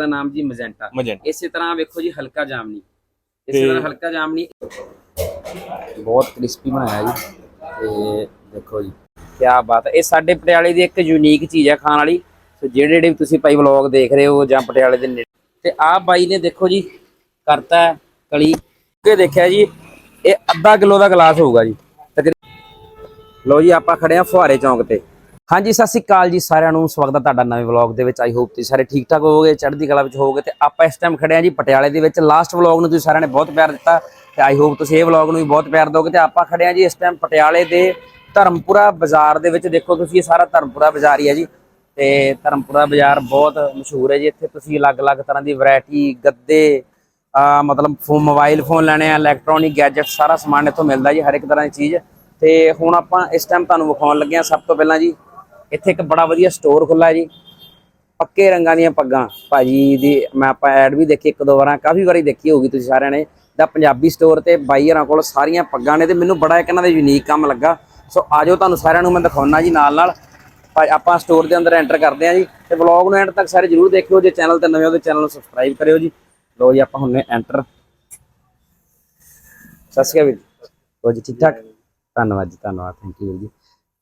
ਦਾ ਨਾਮ ਜੀ magenta. Magenta. ਇਸੇ ਤਰ੍ਹਾਂ ਵੇਖੋ ਜੀ ਹਲਕਾ ਜਾਮਨੀ। ਇਸੇ ਤੇ- ਤਰ੍ਹਾਂ ਹਲਕਾ ਜਾਮਨੀ। ਬਹੁਤ ਕ੍ਰਿਸਪੀ ਬਣਾਇਆ ਜੀ। ਤੇ ਦੇਖੋ ਜੀ ਕੀ ਬਾਤ ਹੈ। ਇਹ ਸਾਡੇ ਪਟਿਆਲੇ ਦੀ ਇੱਕ ਯੂਨੀਕ ਚੀਜ਼ ਹੈ ਖਾਣ ਵਾਲੀ। ਸੋ ਜਿਹੜੇ ਜਿਹੜੇ ਵੀ ਤੁਸੀਂ ਭਾਈ ਵਲੌਗ ਦੇਖ ਰਹੇ ਹੋ ਜਾਂ ਪਟਿਆਲੇ ਦੇ ਨੇੜੇ। ਤੇ ਆਹ ਬਾਈ ਨੇ ਦੇਖੋ ਜੀ ਕਰਤਾ ਹੈ ਕਲੀ। ਕੇ ਦੇਖਿਆ ਜੀ ਇਹ ਅੱਧਾ ਕਿਲੋ ਦਾ ਗਲਾਸ ਹੋਊਗਾ ਜੀ। ਤਕਰੀਬਨ ਲੋ ਜੀ ਆਪਾਂ ਖੜੇ ਆ ਫੁਹਾਰੇ ਚੌਂਕ ਤੇ। ਹਾਂਜੀ, ਸਤਿ ਸ੍ਰੀ ਅਕਾਲ ਜੀ ਸਾਰਿਆਂ ਨੂੰ। ਸਵਾਗਤ ਹੈ ਤੁਹਾਡਾ ਨਵੇਂ ਵਲੌਗ ਦੇ ਵਿੱਚ। ਆਈ ਹੋਪ ਤੁਸੀਂ ਸਾਰੇ ਠੀਕ ਠਾਕ ਹੋਵੋਗੇ, ਚੜ੍ਹਦੀ ਕਲਾ ਵਿੱਚ ਹੋਵੋਗੇ ਤੇ ਆਪਾਂ ਇਸ ਟਾਈਮ ਖੜੇ ਆ ਜੀ ਪਟਿਆਲੇ ਦੇ ਵਿੱਚ। ਲਾਸਟ ਵਲੌਗ ਨੂੰ ਤੁਸੀਂ ਸਾਰਿਆਂ ਨੇ ਬਹੁਤ ਪਿਆਰ ਦਿੱਤਾ ਤੇ ਆਈ ਹੋਪ ਤੁਸੀਂ ਇਹ ਵਲੌਗ ਨੂੰ ਵੀ ਬਹੁਤ ਪਿਆਰ ਦਿਓਗੇ ਤੇ ਆਪਾਂ ਖੜੇ ਆ ਜੀ ਇਸ ਟਾਈਮ ਪਟਿਆਲੇ ਦੇ ਧਰਮਪੁਰਾ ਬਾਜ਼ਾਰ ਦੇ ਵਿੱਚ। ਦੇਖੋ ਤੁਸੀਂ ਇਹ ਸਾਰਾ ਧਰਮਪੁਰਾ ਬਾਜ਼ਾਰ ਹੀ ਹੈ ਜੀ ਤੇ ਧਰਮਪੁਰਾ ਬਾਜ਼ਾਰ ਬਹੁਤ ਮਸ਼ਹੂਰ ਹੈ ਜੀ। ਇੱਥੇ ਤੁਸੀਂ ਅਲੱਗ-ਅਲੱਗ ਤਰ੍ਹਾਂ ਦੀ ਵੈਰਾਈਟੀ ਗੱਦੇ, ਆ, ਮਤਲਬ ਫੋਨ ਮੋਬਾਈਲ ਫੋਨ ਲੈਣੇ ਆ ਇਲੈਕਟ੍ਰੋਨਿਕ ਗੈਜਟ ਸਾਰਾ ਸਮਾਨ ਇੱਥੋਂ ਮਿਲਦਾ ਜੀ ਹਰ ਇੱਕ ਤਰ੍ਹਾਂ ਦੀ ਚੀਜ਼। ਤੇ ਹੁਣ ਆਪਾਂ ਇਸ ਟਾਈਮ ਤੁਹਾਨੂੰ ਵਿਖਾਉਣ ਲੱਗੇ ਆ ਸਭ ਤੋਂ ਪਹਿਲਾਂ ਜੀ ਇੱਥੇ ਇੱਕ ਬੜਾ ਵਧੀਆ ਸਟੋਰ ਖੁੱਲਾ ਜੀ। ਪੱਕੇ ਰੰਗਾਂ ਦੀਆਂ ਪੱਗਾਂ। ਭਾਜੀ ਦੀ ਮੈਂ ਆਪਾਂ ਐਡ ਵੀ ਦੇਖੀ, ਇੱਕ ਦੋ ਵਾਰਾਂ, ਕਾਫੀ ਵਾਰੀ ਦੇਖੀ ਹੋਊਗੀ ਤੁਸੀਂ ਸਾਰਿਆਂ ਨੇ। ਦਾ ਪੰਜਾਬੀ ਸਟੋਰ ਤੇ ਬਾਈਅਰਾਂ ਕੋਲ ਸਾਰੀਆਂ ਪੱਗਾਂ ਨੇ ਤੇ ਮੈਨੂੰ ਬੜਾ ਇੱਕ ਇਹਨਾਂ ਦਾ ਯੂਨੀਕ ਕੰਮ ਲੱਗਾ। ਸੋ ਆਜੋ ਤੁਹਾਨੂੰ ਸਾਰਿਆਂ ਨੂੰ ਮੈਂ ਦਿਖਾਉਣਾ ਜੀ ਨਾਲ ਨਾਲ। ਭਾ- ਆਪਾਂ ਸਟੋਰ ਦੇ ਅੰਦਰ ਐਂਟਰ ਕਰਦੇ ਹਾਂ ਜੀ। ਤੇ ਵਲੌਗ ਨੂੰ ਐਂਡ ਤੱਕ ਸਾਰੇ ਜਰੂਰ ਦੇਖਿਓ ਜੇ ਚੈਨਲ ਤੇ ਨਵੇਂ ਹੋ ਤੇ ਚੈਨਲ ਨੂੰ ਸਬਸਕ੍ਰਾਈਬ ਕਰਿਓ ਜੀ। ਲੋ ਜੀ, ਆਪਾਂ ਹੁਣ ਐਂਟਰ ਸਤਿ ਸ਼੍ਰੀ ਅਕਾਲ ਵੀਰ ਜੀ। ਠੀਕ ਠਾਕ ਧੰਨਵਾਦ ਜੀ, ਧੰਨਵਾਦ। ਥੈਂਕ ਯੂ ਵੀਰ ਜੀ।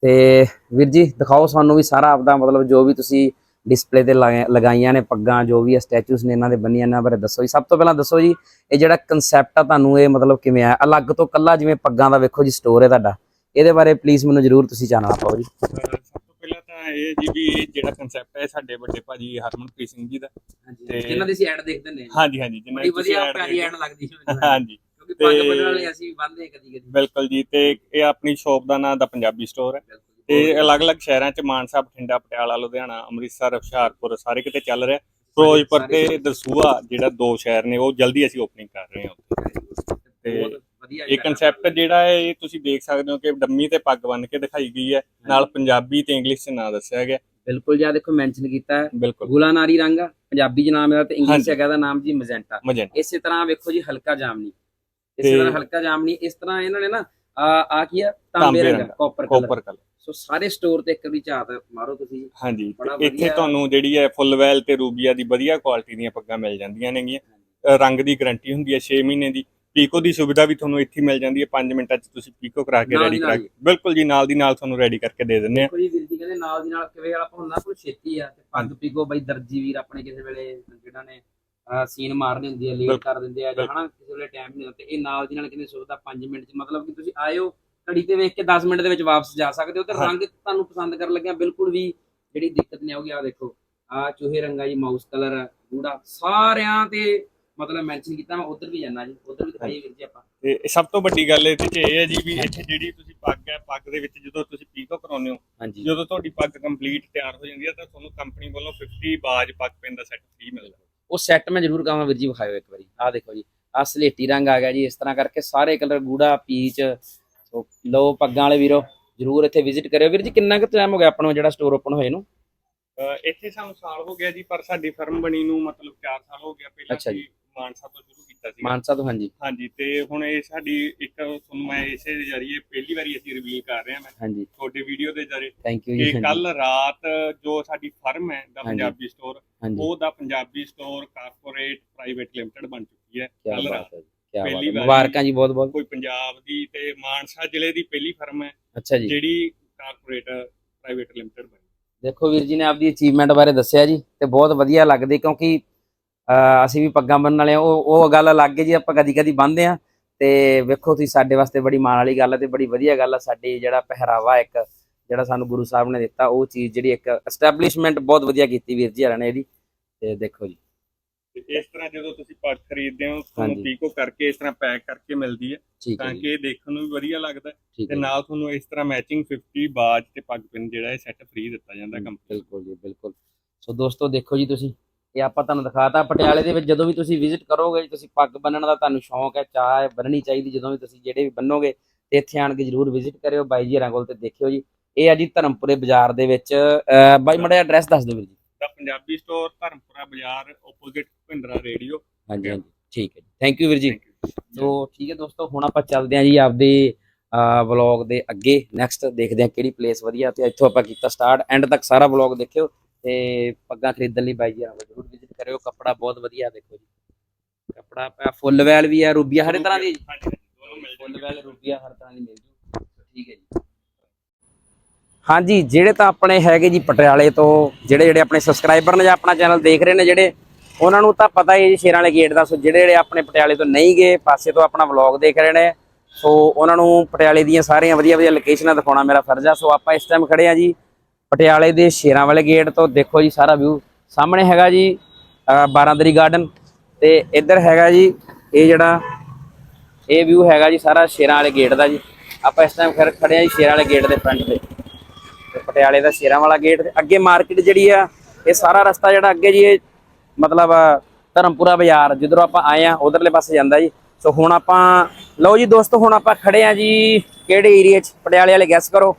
ਤੇ ਵੀਰ ਜੀ ਦਿਖਾਓ ਸਾਨੂੰ ਵੀ ਸਾਰਾ ਆਪਦਾ ਮਤਲਬ ਜੋ ਵੀ ਤੁਸੀਂ ਡਿਸਪਲੇ ਤੇ ਲਗਾ- ਲਗਾਈਆਂ ਨੇ ਪੱਗਾਂ ਜੋ ਵੀ ਸਟੈਚੂਸ ਨੇ ਇਹਨਾਂ ਦੇ ਬੰਨੀਆਂ ਇਹਨਾਂ ਬਾਰੇ ਦੱਸੋ ਜੀ। ਸਭ ਤੋਂ ਪਹਿਲਾਂ ਦੱਸੋ ਜੀ ਇਹ ਜਿਹੜਾ ਕਨਸੈਪਟ ਆ ਤੁਹਾਨੂੰ ਇਹ ਮਤਲਬ ਕਿਵੇਂ ਆ? ਅਲੱਗ ਤੋਂ ਕੱਲਾ ਜਿਵੇਂ ਪੱਗਾਂ ਦਾ ਵੇਖੋ ਜੀ ਸਟੋਰ ਹੈ ਤੁਹਾਡਾ। ਇਹਦੇ ਬਾਰੇ ਪਲੀਜ਼ ਮੈਨੂੰ ਜਰੂਰ ਤੁਸੀਂ ਜਾਣਨਾ ਪਾਓ ਜੀ। ਸਭ ਤੋਂ ਪਹਿਲਾਂ ਤਾਂ ਇਹ ਜੀ ਵੀ ਇਹ ਜਿਹੜਾ ਕਨਸੈਪਟ ਹੈ ਸਾਡੇ ਵੱਡੇ ਭਾਜੀ ਹਰਮਨਪ੍ਰੀਤ ਸਿੰਘ ਜੀ ਦਾ। ਜਿਨ੍ਹਾਂ ਦੀ ਅਸੀਂ ਐਡ ਦੇਖਦੇ ਨੇ ਹਾਂਜੀ ਹਾਂਜੀ ਜਿੰਨਾ ਬੜੀ ਵੀ ਤੁਸੀਂ ਵਧੀਆ ad ਪਿਆਰੀ ਐਡ ਲੱਗਦੀ ਹੈ। ਹਾਂਜੀ। ਕਿਉਂਕਿ ਪੱਗ ਬੰਨਣ ਵਾਲੇ ਅਸੀਂ ਬੰਨਦੇ ਕਦੀ ਕਦੀ ਬਿਲਕੁਲ ਜੀ ਤੇ ਇਹ ਆਪਣੀ ਸ਼ਾਪ ਦਾ ਨਾਮ ਦਾ ਪੰਜਾਬੀ ਸਟੋਰ ਹੈ। ਤੇ ਅਲੱਗ-ਅਲੱਗ ਸ਼ਹਿਰਾਂ 'ਚ ਮਾਨਸਾ ਬਠਿੰਡਾ ਪਟਿਆਲਾ ਲੁਧਿਆਣਾ ਅੰਮ੍ਰਿਤਸਰ ਹੁਸ਼ਿਆਰਪੁਰ ਸਾਰੇ ਕਿਤੇ ਚੱਲ ਰਿਹਾ। ਫਿਰੋਜ਼ਪੁਰ ਤੇ ਦਸੂਹਾ ਜਿਹੜਾ ਦੋ ਸ਼ਹਿਰ ਨੇ ਉਹ ਜਲਦੀ ਅਸੀਂ ਓਪਨਿੰਗ ਕਰ ਰਹੇ ਹਾਂ ਉੱਥੇ। ਤੇ ਇਹ ਕਨਸੈਪਟ ਜਿਹੜਾ ਹੈ ਇਹ ਤੁਸੀਂ ਦੇਖ ਸਕਦੇ ਹੋ ਕਿ ਡੰਮੀ ਤੇ ਪੱਗ ਬੰਨ ਕੇ ਦਿਖਾਈ ਗਈ ਹੈ। ਨਾਲ ਪੰਜਾਬੀ ਤੇ ਇੰਗਲਿਸ਼ 'ਚ ਨਾਂ ਦੱਸਿਆ ਗਿਆ। ਬਿਲਕੁਲ ਜਿਆ ਦੇਖੋ ਮੈਂਸ਼ਨ ਕੀਤਾ ਹੈ। ਗੁਲਾਨਾਰੀ ਰੰਗ ਪੰਜਾਬੀ ਚ ਨਾਮ ਹੈ ਤੇ ਇੰਗਲਿਸ਼। ਹੈਗਾ ਦਾ ਨਾਮ ਜੀ ਮਜੈਂਟਾ। ਮਜੈਂਟਾ। ਇਸੇ ਤਰ੍ਹਾਂ ਵੇਖੋ ਜੀ ਹਲਕਾ ਜਾਮਨੀ। ਇਸੇ ਤਰ੍ਹਾਂ ਹਲਕਾ ਜਾਮਨੀ ਇਸ ਤਰ੍ਹਾਂ ਇਹਨਾਂ ਨੇ ਨਾ ਆ ਆ ਕੀ ਆ ਤਾਂਬੇ ਰੰਗ ਕਾਪਰ ਕਲਰ ਸੋ ਸਾਰੇ ਸਟੋਰ ਤੇ ਇੱਕ ਵੀ ਝਾਤ ਮਾਰੋ ਤੁਸੀਂ। ਹਾਂਜੀ ਇੱਥੇ ਤੁਹਾਨੂੰ ਜਿਹੜੀ ਹੈ ਫੁੱਲ ਵੈਲ ਤੇ ਰੂਬੀਆ ਦੀ ਵਧੀਆ ਕੁਆਲਿਟੀ ਦੀਆਂ ਪੱਗਾਂ ਮਿਲ ਜਾਂਦੀਆਂ ਨੇਗੀਆਂ। ਰੰਗ ਦੀ ਗਾਰੰਟੀ ਹੁੰਦੀ ਹੈ 6 ਮਹੀਨੇ ਦੀ। ਪੀਕੋ ਦੀ ਸੁਵਿਧਾ ਵੀ ਤੁਹਾਨੂੰ ਇੱਥੇ ਮਿਲ ਜਾਂਦੀ ਹੈ 5 ਮਿੰਟਾਂ 'ਚ ਤੁਸੀਂ ਪੀਕੋ ਕਰਾ ਕੇ ਰੈਡੀ ਕਰਾ ਕੇ ਬਿਲਕੁਲ ਜੀ ਨਾਲ ਦੀ ਨਾਲ ਤੁਹਾਨੂੰ ਰੈਡੀ ਕਰਕੇ ਦੇ ਦਿੰਦੇ ਆ ਵੀਰ ਜੀ ਕਹਿੰਦੇ ਨਾਲ ਦੀ ਨਾਲ ਕਿਵੇਂ ਆਪਾਂ ਹੁੰਦਾ ਕੋਲ ਛੇਤੀ ਆ ਤੇ ਪੱਗ ਪੀਕੋ ਬਾਈ ਦਰਜੀ ਵੀਰ ਆਪਣੇ ਕਿਸੇ ਵੇਲੇ ਜਿਹੜਾ ਨੇ ਸੀਨ ਮਾਰਨੀ ਹੁੰਦੀ ਹੈ ਲੇਟ। ਕਰ ਦਿੰਦੇ ਆ ਜਾਂ ਹਨਾ ਕਿਸੇ ਵੇਲੇ ਟਾਈਮ ਨਹੀਂ ਹੁੰਦਾ ਤੇ ਇਹ ਨਾਲ ਦੀ ਨਾਲ ਕਹਿੰਦੇ ਸੁਵਿਧਾ 5 ਮਿੰਟ ਚ ਮਤਲਬ ਕਿ ਤੁਸੀਂ ਆਇਓ ਘੜੀ ਤੇ ਵੇਖ ਕੇ 10 ਮਿੰਟ ਦੇ ਵਿੱਚ ਵਾਪਸ ਜਾ ਸਕਦੇ ਹੋ ਤੇ। ਰੰਗ ਤੁਹਾਨੂੰ ਪਸੰਦ ਕਰਨ ਲੱਗਿਆ ਬਿਲਕੁਲ ਵੀ ਜਿਹੜੀ ਦਿੱਕਤ ਨਹੀਂ ਆਉਗੀ ਆ ਦੇਖੋ ਆ ਚੂਹੇ ਰੰਗਾ ਜੀ ਮਾਊਸ ਕਲਰ ਗੂੜਾ ਸਾਰਿਆਂ ਤੇ ਮਤਲਬ ਮੈਂਸ਼ਨ ਕੀਤਾ ਮੈਂ ਉਧਰ ਵੀ ਜਾਣਾ ਜੀ ਉਧਰ ਵੀ ਦਿਖਾਈਏ ਵੀਰ ਜੀ ਆਪਾਂ। ਤੇ ਸਭ ਤੋਂ ਵੱਡੀ ਗੱਲ ਇਹਦੇ 'ਚ ਇਹ ਹੈ ਜੀ ਵੀ ਇੱਥੇ ਜਿਹੜੀ ਤੁਸੀਂ ਪੱਗ ਹੈ ਪੱਗ ਦੇ ਵਿੱਚ ਜਦੋਂ ਤੁਸੀਂ ਪੀਕੋ ਕਰਾਉਂਦੇ ਹੋ ਜਦੋਂ ਤੁਹਾਡੀ ਪੱਗ ਕੰਪਲੀਟ ਤਿਆਰ ਹੋ ਜਾਂਦੀ ਹੈ ਤਾਂ ਤੁਹਾਨੂੰ ਕੰਪਨੀ ਵੱਲੋਂ 50 ਬਾਜ ਪੱਗ ਪੈਨ ਦਾ ਸੈੱਟ ਫ੍ਰੀ ਮਿਲਦਾ। ਉਹ ਸੈੱਟ ਮੈਂ ਜ਼ਰੂਰ ਕਹਾਂਗਾ ਵੀਰ ਜੀ ਵਿਖਾਇਓ ਇੱਕ ਵਾਰੀ। ਆਹ ਦੇਖੋ ਜੀ ਆਹ ਸਲੇਟੀ ਰੰਗ ਆ ਗਿਆ ਜੀ ਇਸ ਤਰ੍ਹਾਂ ਕਰਕੇ ਸਾਰੇ ਕਲਰ ਗੂੜਾ ਪੀਚ ਸੋ ਲੋ ਪੱਗਾਂ ਵਾਲੇ ਵੀਰੋ ਜ਼ਰੂਰ ਇੱਥੇ ਵਿਜ਼ਿਟ ਕਰਿਓ। ਵੀਰ ਜੀ ਕਿੰਨਾ ਕੁ ਟਾਈਮ ਹੋ ਗਿਆ ਆਪਾਂ ਨੂੰ ਜਿਹੜਾ ਸਟੋਰ ਓਪਨ ਹੋਏ ਨੂੰ? ਇੱਥੇ ਸਾਨੂੰ ਸਾਲ ਹੋ ਗਿਆ ਜੀ ਪਰ ਸਾਡੀ ਫਰਮ ਬਣੀ ਨੂੰ ਮਤਲਬ 4 ਸਾਲ ਹੋ ਗਿਆ। ਪਹਿਲਾਂ ਜੀ। ਮਾਨਸਾ ਤੋਂ ਸ਼ੁਰੂ ਕੀਤਾ ਸੀ। ਮਾਨਸਾ ਤੋਂ ਹਾਂਜੀ। ਹਾਂਜੀ ਤੇ ਹੁਣ ਇਹ ਸਾਡੀ ਇੱਕ ਤੁਹਾਨੂੰ ਮੈਂ ਇਸੇ ਦੇ ਜ਼ਰੀਏ ਪਹਿਲੀ ਵਾਰੀ ਅਸੀਂ ਰਿਵੀਲ ਕਰ ਰਹੇ ਹਾਂ ਮੈਂ। ਹਾਂਜੀ। ਤੁਹਾਡੇ ਵੀਡੀਓ ਦੇ ਜ਼ਰੀਏ। ਥੈਂਕ ਯੂ ਜੀ ਕਿ ਕੱਲ ਰਾਤ ਜੋ ਸਾਡੀ ਫਰਮ ਹੈ ਦਾ। ਪੰਜਾਬੀ ਸਟੋਰ ਉਹ ਦਾ Punjabi store corporate private limited ਬਣ ਚੁੱਕੀ ਹੈ। ਕੱਲ ਰਾਤ ਪਹਿਲੀ ਵਾਰੀ- ਮੁਬਾਰਕਾਂ ਜੀ ਬਹੁਤ ਬਹੁਤ। ਕੋਈ ਪੰਜਾਬ ਦੀ ਤੇ ਮਾਨਸਾ ਜ਼ਿਲ੍ਹੇ ਦੀ ਪਹਿਲੀ ਫਰਮ ਹੈ ਅੱਛਾ ਜੀ। ਜਿਹੜੀ ਕਾਰਪੋਰੇਟ ਪ੍ਰਾਈਵੇਟ ਲਿਮਟਿਡ ਬਣੀ। ਦੇਖੋ ਵੀਰ ਜੀ ਨੇ ਆਪਦੀ ਅਚੀਵਮੈਂਟ ਬਾਰੇ ਦੱਸਿਆ ਜੀ ਤੇ ਬਹੁਤ ਵਧੀਆ ਲੱਗਦੀ ਕਿਉਂਕਿ ਅਸੀਂ ਵੀ ਪੱਗਾਂ ਬੰਨਣ ਵਾਲੇ ਆ ਉਹ ਉਹ ਗੱਲ ਅਲੱਗ ਹੈ ਜੀ ਆਪਾਂ ਕਦੀ ਕਦੀ ਬੰਨਦੇ ਆ ਤੇ ਵੇਖੋ ਤੁਸੀਂ ਸਾਡੇ ਵਾਸਤੇ ਬੜੀ ਮਾਣ ਵਾਲੀ ਗੱਲ ਹੈ ਤੇ ਬੜੀ ਵਧੀਆ ਗੱਲ ਹੈ। ਸਾਡੀ ਜਿਹੜਾ ਪਹਿਰਾਵਾ ਇੱਕ ਜਿਹੜਾ ਸਾਨੂੰ ਗੁਰੂ ਸਾਹਿਬ ਨੇ ਦਿੱਤਾ ਉਹ ਚੀਜ਼ ਜਿਹੜੀ ਇੱਕ ਐਸਟੈਬਲਿਸ਼ਮੈਂਟ ਬਹੁਤ ਵਧੀਆ ਕੀਤੀ ਵੀਰ ਜੀ ਹਰਾਂ ਨੇ ਇਹਦੀ। ਤੇ ਦੇਖੋ ਜੀ। ਇਸ ਤਰ੍ਹਾਂ ਜਦੋਂ ਤੁਸੀਂ ਪੱਗ ਖਰੀਦਦੇ ਹੋ ਤੁਹਾਨੂੰ। ਪੀਕੋ ਕਰਕੇ ਇਸ ਤਰ੍ਹਾਂ ਪੈਕ ਕਰਕੇ ਮਿਲਦੀ ਹੈ। ਤਾਂ ਕਿ ਇਹ ਦੇਖਣ ਨੂੰ ਵੀ ਵਧੀਆ ਲੱਗਦਾ ਤੇ ਨਾਲ ਤੁਹਾਨੂੰ ਇਸ ਤਰ੍ਹਾਂ ਮੈਚਿੰਗ 50 ਬਾਜ ਤੇ ਪੱਗ ਪਿੰਨ ਜਿਹੜਾ ਇਹ ਸੈੱਟ ਫ੍ਰੀ ਦਿੱਤਾ ਜਾਂਦਾ ਕੰਪਨੀ ਬਿਲਕੁਲ ਜੀ ਬਿਲਕੁਲ। ਸੋ ਦੋਸਤੋ ਦੇਖੋ ਜੀ ਤੁਸੀਂ। ਇਹ ਆਪਾਂ ਤੁਹਾਨੂੰ ਦਿਖਾਤਾ ਪਟਿਆਲੇ ਦੇ ਵਿੱਚ ਜਦੋਂ ਵੀ ਤੁਸੀਂ ਵਿਜ਼ਿਟ ਕਰੋਗੇ ਤੁਸੀਂ ਪੱਗ ਬੰਨਣ ਦਾ ਤੁਹਾਨੂੰ ਸ਼ੌਂਕ ਹੈ ਚਾਹ ਹੈ ਬੰਨਣੀ ਚਾਹੀਦੀ ਜਦੋਂ ਵੀ ਤੁਸੀਂ ਜਿਹੜੇ ਵੀ ਬੰਨੋਗੇ ਤੇ ਇੱਥੇ ਆਣ ਕੇ ਜਰੂਰ ਵਿਜ਼ਿਟ ਕਰਿਓ ਬਾਈ ਜੀ ਹਰਾਂ ਕੋਲ ਤੇ ਦੇਖਿਓ ਜੀ। ਇਹ ਆ ਜੀ ਧਰਮਪੁਰੇ ਬਾਜ਼ਾਰ ਦੇ ਵਿੱਚ ਬਾਈ ਮੜਾ ਐਡਰੈਸ ਦੱਸ ਦਿਓ ਵੀਰ ਜੀ। ਦਾ ਪੰਜਾਬੀ ਸਟੋਰ ਧਰਮਪੁਰਾ ਬਾਜ਼ਾਰ ਆਪੋਜ਼ਿਟ ਭਿੰਦਰਾ ਰੇਡੀਓ ਹਾਂਜੀ ਹਾਂਜੀ ਠੀਕ ਹੈ ਜੀ। ਥੈਂਕ ਯੂ ਵੀਰ ਜੀ। ਸੋ ਠੀਕ ਹੈ ਦੋਸਤੋ ਹੁਣ ਆਪਾਂ ਚੱਲਦੇ ਹਾਂ ਜੀ ਆਪਦੇ ਵਲੌਗ ਦੇ ਅੱਗੇ। ਨੈਕਸਟ ਦੇਖਦੇ ਹਾਂ ਕਿਹੜੀ ਪਲੇਸ ਵਧੀਆ ਤੇ ਇੱਥੋਂ ਆਪਾਂ ਕੀਤਾ ਸਟਾਰਟ ਐਂਡ ਤੱਕ ਸਾਰਾ ਵਲੌਗ ਦੇਖਿਓ। ਤੇ ਪੱਗਾਂ ਖਰੀਦਣ ਲਈ ਬਾਈ ਜੀ ਆਓ ਜਰੂਰ ਵਿਜ਼ਿਟ ਕਰਿਓ ਕੱਪੜਾ ਬਹੁਤ ਵਧੀਆ ਦੇਖੋ ਜੀ। ਕੱਪੜਾ ਫੁੱਲ ਵੈਲ ਵੀ ਆ ਰੂਬੀਆ ਹਰ ਤਰ੍ਹਾਂ ਦੀ। ਫੁੱਲ ਵੈਲ ਰੂਬੀਆ ਹਰ ਤਰ੍ਹਾਂ ਦੀ ਮਿਲ ਜੂ। ਠੀਕ ਹੈ ਜੀ। ਹਾਂਜੀ ਜਿਹੜੇ ਤਾਂ ਆਪਣੇ ਹੈਗੇ ਜੀ ਪਟਿਆਲੇ ਤੋਂ ਜਿਹੜੇ ਜਿਹੜੇ ਆਪਣੇ ਸਬਸਕ੍ਰਾਈਬਰ ਨੇ ਜਾਂ ਆਪਣਾ ਚੈਨਲ ਦੇਖ ਰਹੇ ਨੇ ਜਿਹੜੇ ਉਹਨਾਂ ਨੂੰ ਤਾਂ ਪਤਾ ਹੀ ਹੈ ਜੀ ਸ਼ੇਰਾਂ ਵਾਲੇ ਗੇਟ ਦਾ। ਸੋ ਜਿਹੜੇ ਜਿਹੜੇ ਆਪਣੇ ਪਟਿਆਲੇ ਤੋਂ ਨਹੀਂ ਗਏ ਪਾਸੇ ਤੋਂ ਆਪਣਾ ਵਲੌਗ ਦੇਖ ਰਹੇ ਨੇ ਸੋ ਉਹਨਾਂ ਨੂੰ ਪਟਿਆਲੇ ਦੀਆਂ ਸਾਰੀਆਂ ਵਧੀਆ ਵਧੀਆ ਲੋਕੇਸ਼ਨਾਂ ਦਿਖਾਉਣਾ ਮੇਰਾ ਫਰਜ਼ ਆ। ਸੋ ਆਪਾਂ ਇਸ ਟਾਈਮ ਖੜੇ ਆ ਜੀ। ਪਟਿਆਲੇ ਦੇ ਸ਼ੇਰਾਂ ਵਾਲੇ ਗੇਟ ਤੋਂ ਦੇਖੋ ਜੀ ਸਾਰਾ ਵਿਊ ਸਾਹਮਣੇ ਹੈਗਾ ਜੀ ਅਹ ਬਾਰਾਂਦਰੀ ਗਾਰਡਨ ਤੇ ਇੱਧਰ ਹੈਗਾ ਜੀ, ਇਹ ਜਿਹੜਾ, ਇਹ ਵਿਊ ਹੈਗਾ ਜੀ ਸਾਰਾ ਸ਼ੇਰਾਂ ਵਾਲੇ ਗੇਟ ਦਾ ਜੀ। ਆਪਾਂ ਇਸ ਟਾਈਮ ਫਿਰ ਖੜੇ ਆ ਜੀ ਸ਼ੇਰਾਂ ਵਾਲੇ ਗੇਟ ਦੇ ਫਰੰਟ ਤੇ। ਤੇ ਪਟਿਆਲੇ ਦਾ ਸ਼ੇਰਾਂ ਵਾਲਾ ਗੇਟ ਅੱਗੇ ਮਾਰਕੀਟ ਜਿਹੜੀ ਆ, ਇਹ ਸਾਰਾ ਰਸਤਾ ਜਿਹੜਾ ਅੱਗੇ ਜੀ, ਇਹ ਮਤਲਬ, ਧਰਮਪੁਰਾ ਬਾਜ਼ਾਰ, ਜਿੱਧਰੋਂ ਆਪਾਂ ਆਏ ਆ ਉਧਰਲੇ ਪਾਸੇ ਜਾਂਦਾ ਜੀ। ਸੋ ਹੁਣ ਆਪਾਂ, ਲਓ ਜੀ ਦੋਸਤੋ, ਹੁਣ ਆਪਾਂ ਖੜੇ ਆ ਜੀ ਕਿਹੜੇ ਏਰੀਆ 'ਚ? ਪਟਿਆਲੇ ਵਾਲੇ ਗੈਸ ਕਰੋ।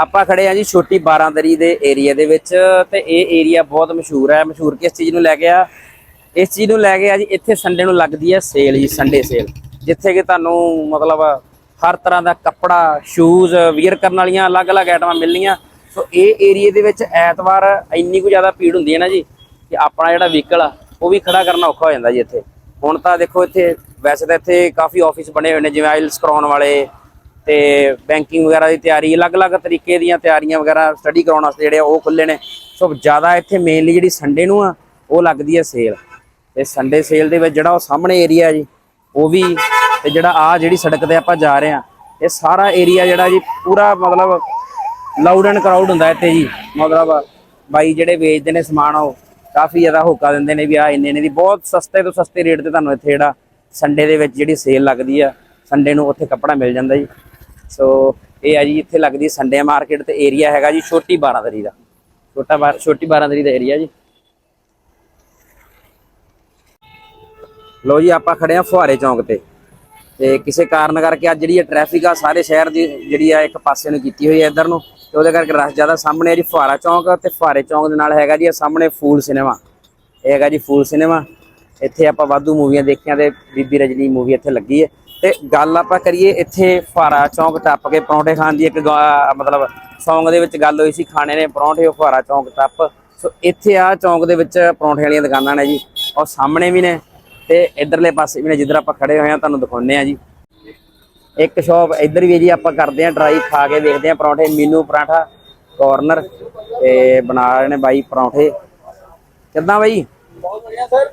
ਆਪਾਂ ਖੜੇ ਆ ਜੀ ਛੋਟੀ ਬਾਰਾਂਦਰੀ ਦੇ ਏਰੀਆ ਦੇ ਵਿੱਚ ਤੇ ਇਹ ਏਰੀਆ ਬਹੁਤ ਮਸ਼ਹੂਰ ਹੈ। ਮਸ਼ਹੂਰ ਕਿਸ ਚੀਜ਼ ਨੂੰ ਲੈ ਕੇ ਆ? ਇਸ ਚੀਜ਼ ਨੂੰ ਲੈ ਕੇ ਆ ਜੀ, ਇੱਥੇ ਸੰਡੇ ਨੂੰ ਲੱਗਦੀ ਹੈ ਸੇਲ ਜੀ ਸੰਡੇ ਸੇਲ ਜਿੱਥੇ ਕਿ ਤੁਹਾਨੂੰ ਮਤਲਬ ਹਰ ਤਰ੍ਹਾਂ ਦਾ ਕੱਪੜਾ ਸ਼ੂਜ਼ ਵੀਅਰ ਕਰਨ ਵਾਲੀਆਂ ਅਲੱਗ-ਅਲੱਗ ਆਈਟਮਾਂ ਮਿਲਣੀਆਂ। ਸੋ ਇਹ ਏਰੀਆ ਦੇ ਵਿੱਚ ਐਤਵਾਰ ਇੰਨੀ ਕੁ ਜ਼ਿਆਦਾ ਭੀੜ ਹੁੰਦੀ ਹੈ ਨਾ ਜੀ, ਕਿ ਆਪਣਾ ਜਿਹੜਾ ਵਹੀਕਲ ਆ, ਉਹ ਵੀ ਖੜਾ ਕਰਨਾ ਔਖਾ ਹੋ ਜਾਂਦਾ ਜੀ ਇੱਥੇ। ਹੁਣ ਤਾਂ ਦੇਖੋ ਇੱਥੇ, ਵੈਸੇ ਤਾਂ ਇੱਥੇ ਕਾਫੀ ਆਫਿਸ ਬਣੇ ਹੋਏ ਨੇ, ਜਿਵੇਂ ਆਇਲਸ ਕਰਾਉਣ ਵਾਲੇ ਤੇ ਬੈਂਕਿੰਗ ਵਗੈਰਾ ਦੀ ਤਿਆਰੀ, ਅਲੱਗ-ਅਲੱਗ ਤਰੀਕੇ ਦੀਆਂ ਤਿਆਰੀਆਂ ਵਗੈਰਾ ਸਟੱਡੀ ਕਰਾਉਣ ਵਾਸਤੇ ਜਿਹੜੇ ਆ ਉਹ ਖੁੱਲੇ ਨੇ। ਸੋ ਜ਼ਿਆਦਾ ਇੱਥੇ ਮੇਨਲੀ ਜਿਹੜੀ ਸੰਡੇ ਨੂੰ ਆ, ਉਹ ਲੱਗਦੀ ਹੈ ਸੇਲ ਤੇ ਸੰਡੇ ਸੇਲ ਦੇ ਵਿੱਚ ਜਿਹੜਾ ਉਹ ਸਾਹਮਣੇ ਏਰੀਆ ਜੀ, ਉਹ ਵੀ ਤੇ ਜਿਹੜਾ ਆ ਜਿਹੜੀ ਸੜਕ ਤੇ ਆਪਾਂ ਜਾ ਰਹੇ ਆ, ਇਹ ਸਾਰਾ ਏਰੀਆ ਜਿਹੜਾ ਜੀ ਪੂਰਾ ਮਤਲਬ ਲਾਊਡ ਐਂਡ ਕਰਾਊਡ ਹੁੰਦਾ ਇੱਥੇ ਜੀ। ਮਤਲਬ ਬਾਈ ਜਿਹੜੇ ਵੇਚਦੇ ਨੇ ਸਮਾਨ ਉਹ, ਕਾਫੀ ਜ਼ਿਆਦਾ ਹੋਕਾ ਦਿੰਦੇ ਨੇ ਵੀ ਆ ਇੰਨੇ ਨੇ ਦੀ ਬਹੁਤ ਸਸਤੇ ਤੋਂ ਸਸਤੇ ਰੇਟ ਤੇ ਤੁਹਾਨੂੰ ਇੱਥੇ ਜਿਹੜਾ ਸੰਡੇ ਦੇ ਵਿੱਚ ਜਿਹੜੀ ਸੇਲ ਲੱਗਦੀ ਆ ਸੰਡੇ ਨੂੰ ਉੱਥੇ ਕੱਪੜਾ ਮਿਲ ਜਾਂਦਾ ਜੀ। ਸੋ ਇਹ ਆ ਜੀ, ਇੱਥੇ ਲੱਗਦੀ ਸੰਡੇ ਮਾਰਕੀਟ ਤੇ ਏਰੀਆ ਹੈਗਾ ਜੀ ਛੋਟੀ ਬਾਰਾਦਰੀ ਦਾ। ਛੋਟਾ ਬਾਰ, ਛੋਟੀ ਬਾਰਾਦਰੀ ਦਾ ਏਰੀਆ ਜੀ। ਲੋ ਜੀ, ਆਪਾਂ ਖੜੇ ਆ ਫੁਹਾਰੇ ਚੌਂਕ ਤੇ। ਤੇ ਕਿਸੇ ਕਾਰਨ ਕਰਕੇ ਅੱਜ ਜਿਹੜੀ ਇਹ ਟ੍ਰੈਫਿਕ ਆ, ਸਾਰੇ ਸ਼ਹਿਰ ਦੀ ਜਿਹੜੀ ਆ, ਇੱਕ ਪਾਸੇ ਨੂੰ ਕੀਤੀ ਹੋਈ ਹੈ ਇੱਧਰ ਨੂੰ। ਤੇ ਉਹਦੇ ਕਰਕੇ ਰਸ਼ ਜ਼ਿਆਦਾ ਸਾਹਮਣੇ ਆ ਜੀ ਫੁਹਾਰਾ ਚੌਂਕ ਤੇ ਫੁਹਾਰੇ ਚੌਂਕ ਦੇ ਨਾਲ ਹੈਗਾ ਜੀ ਇਹ ਸਾਹਮਣੇ ਫੂਲ ਸਿਨੇਮਾ ਇਹ ਹੈਗਾ ਜੀ ਫੂਲ ਸਿਨੇਮਾ ਇੱਥੇ ਆਪਾਂ ਵਾਧੂ ਮੂਵੀਆਂ ਦੇਖੀਆਂ ਤੇ ਬੀਬੀ ਰਜਨੀ ਮੂਵੀ ਇੱਥੇ ਲੱਗੀ ਹੈ। ਤੇ ਗੱਲ ਆਪਾਂ ਕਰੀਏ ਇੱਥੇ ਫੁਹਾਰਾ ਚੌਂਕ ਟੱਪ ਕੇ ਪਰੌਂਠੇ ਖਾਣ ਦੀ ਇੱਕ ਮਤਲਬ Song ਦੇ ਵਿੱਚ ਗੱਲ ਹੋਈ ਸੀ ਖਾਣੇ ਨੇ ਪਰੌਂਠੇ ਉਹ ਫੁਹਾਰਾ ਚੌਂਕ ਟੱਪ। ਸੋ ਇੱਥੇ ਆ ਚੌਂਕ ਦੇ ਵਿੱਚ ਪਰੌਂਠੇ ਵਾਲੀਆਂ ਦੁਕਾਨਾਂ ਨੇ ਜੀ ਔਰ ਸਾਹਮਣੇ ਵੀ ਨੇ ਤੇ ਇਧਰਲੇ ਪਾਸੇ ਵੀ ਨੇ ਜਿੱਧਰ ਆਪਾਂ ਖੜੇ ਹੋਏ ਆ ਤੁਹਾਨੂੰ ਦਿਖਾਉਂਦੇ ਆ ਜੀ। ਇੱਕ ਸ਼ਾਪ ਇੱਧਰ ਵੀ ਹੈ ਜੀ ਆਪਾਂ ਕਰਦੇ ਆ ਟਰਾਈ ਖਾ ਕੇ ਦੇਖਦੇ ਆ ਪਰੌਂਠੇ ਮੀਨੂ ਪਰਾਠਾ ਕਾਰਨਰ ਤੇ ਬਣਾ ਰਹੇ ਨੇ ਬਾਈ ਪਰੌਂਠੇ। ਕਿੱਦਾਂ ਬਾਈ?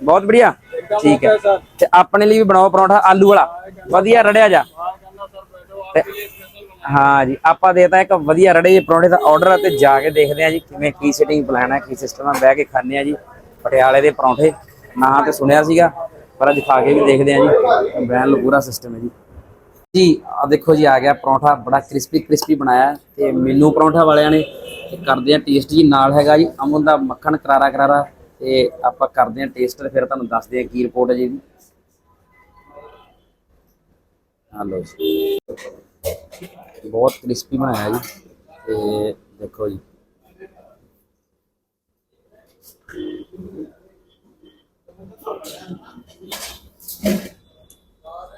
ਬਹੁਤ ਵਧੀਆ। ਠੀਕ ਹੈ। ਤੇ ਆਪਣੇ ਲਈ ਵੀ ਬਣਾਓ ਪਰੌਂਠਾ ਆਲੂ ਵਾਲਾ। ਵਧੀਆ ਰੜਿਆ ਜਾ। ਹਾਂ ਜੀ ਆਪਾਂ ਦੇਤਾ ਇੱਕ ਵਧੀਆ ਰੜੇ ਜਿਹੇ ਪਰੌਂਠੇ ਦਾ ਆਰਡਰ ਤੇ ਜਾ ਕੇ ਦੇਖਦੇ ਆ ਜੀ ਕਿਵੇਂ ਕੀ ਸਿਟਿੰਗ ਪਲਾਨ ਹੈ ਕੀ ਸਿਸਟਮ ਹੈ ਬਹਿ ਕੇ ਖਾਣੇ ਆ ਜੀ ਪਟਿਆਲੇ ਦੇ ਪਰੌਂਠੇ। ਨਾਂ ਤੇ ਸੁਣਿਆ ਸੀਗਾ ਪਰ ਅੱਜ ਖਾ ਕੇ ਵੀ ਦੇਖਦੇ ਆ ਜੀ। ਬ੍ਰਾਂਡ ਨੂੰ ਪੂਰਾ ਸਿਸਟਮ ਹੈ ਜੀ। ਜੀ ਆ ਦੇਖੋ ਜੀ ਆ ਗਿਆ ਪਰੌਂਠਾ ਬੜਾ ਕ੍ਰਿਸਪੀ ਕ੍ਰਿਸਪੀ ਬਣਾਇਆ ਤੇ ਮੈਨੂੰ ਪਰੌਂਠਾ ਵਾਲਿਆਂ ਨੇ। ਕਰਦੇ ਆ ਟੇਸਟ ਜੀ ਨਾਲ ਹੈਗਾ ਜੀ ਅਮਨ ਦਾ ਮੱਖਣ ਕਰਾਰਾ ਕਰਾਰਾ। ਤੇ ਆਪਾਂ ਕਰਦੇ ਹਾਂ ਟੇਸਟ ਫਿਰ ਤੁਹਾਨੂੰ ਦੱਸਦੇ ਆ ਕੀ ਰਿਪੋਰਟ ਹੈ ਜੀ ਇਹਦੀ। ਆ ਜੀ। ਬਹੁਤ ਕ੍ਰਿਸਪੀ ਬਣਾਇਆ ਜੀ। ਤੇ ਦੇਖੋ ਜੀ।